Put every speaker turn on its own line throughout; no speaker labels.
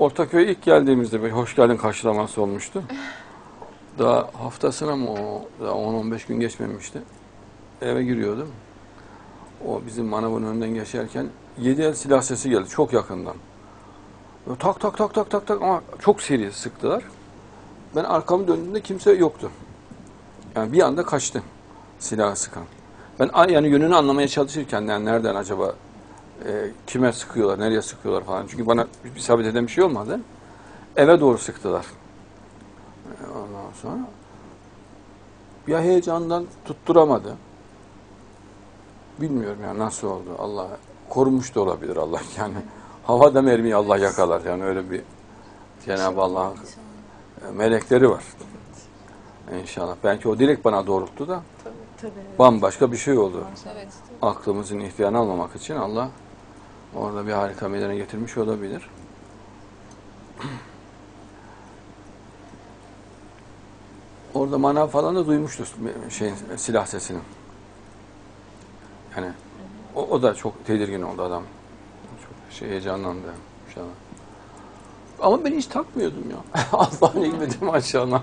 Ortaköy'e ilk geldiğimizde bir hoş geldin karşılaması olmuştu. Daha haftasına mı o, daha 10-15 gün geçmemişti. Eve giriyordum. O bizim manavın önünden geçerken yedi el silah sesi geldi çok yakından. Böyle tak tak tak tak tak tak ama çok seri sıktılar. Ben arkamı döndüğümde kimse yoktu. Yani bir anda kaçtı silahı sıkan. Ben yani yönünü anlamaya çalışırken yani nereden acaba e, kime sıkıyorlar, nereye sıkıyorlar falan. Çünkü bana bir sabit eden bir şey olmadı. Eve doğru sıktılar. E, Ondan sonra ya heyecandan tutturamadı. Bilmiyorum yani nasıl oldu. Allah korumuş da olabilir Allah yani. Havada mermiyi Allah yakalar yani öyle bir Cenab-ı Allah'ın melekleri var. İnşallah. Belki o direkt bana doğrulttu da
Tabii, tabii.
bambaşka bir şey oldu.
Evet.
Aklımızın ihtiyarını almamak için Allah orada bir harika meydana getirmiş olabilir. Orada manav falan da duymuştu şeyin silah sesini. Yani o, o da çok tedirgin oldu adam. Çok şey heyecanlandı inşallah. Ama ben hiç takmıyordum ya. Allah'ın hikmeti maşallah.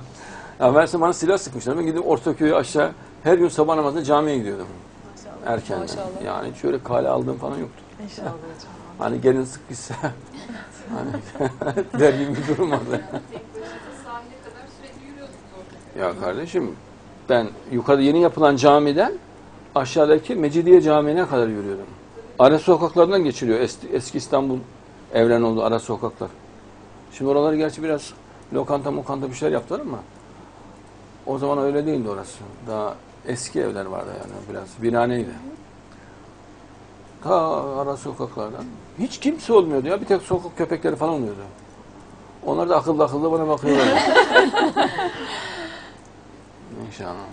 Ya ben bana silah sıkmışlar. Ben gidip Ortaköy'e aşağı her gün sabah namazında camiye gidiyordum. Erkenden.
Maşallah.
Yani hiç öyle kale aldığım falan yoktu.
İnşallah hocam.
Hani gelin sıkıysa hani der gibi bir durum vardı. Ya kardeşim ben yukarıda yeni yapılan camiden aşağıdaki Mecidiye Camii'ne kadar yürüyordum. Ara sokaklarından geçiliyor. Eski, eski İstanbul evren oldu ara sokaklar. Şimdi oraları gerçi biraz lokanta mokanta bir şeyler yaptılar ama o zaman öyle değildi orası. Daha eski evler vardı yani biraz binaneydi. Ta ara sokaklardan. Hiç kimse olmuyordu ya. Bir tek sokak köpekleri falan oluyordu. Onlar da akıllı akıllı bana bakıyorlar. İnşallah.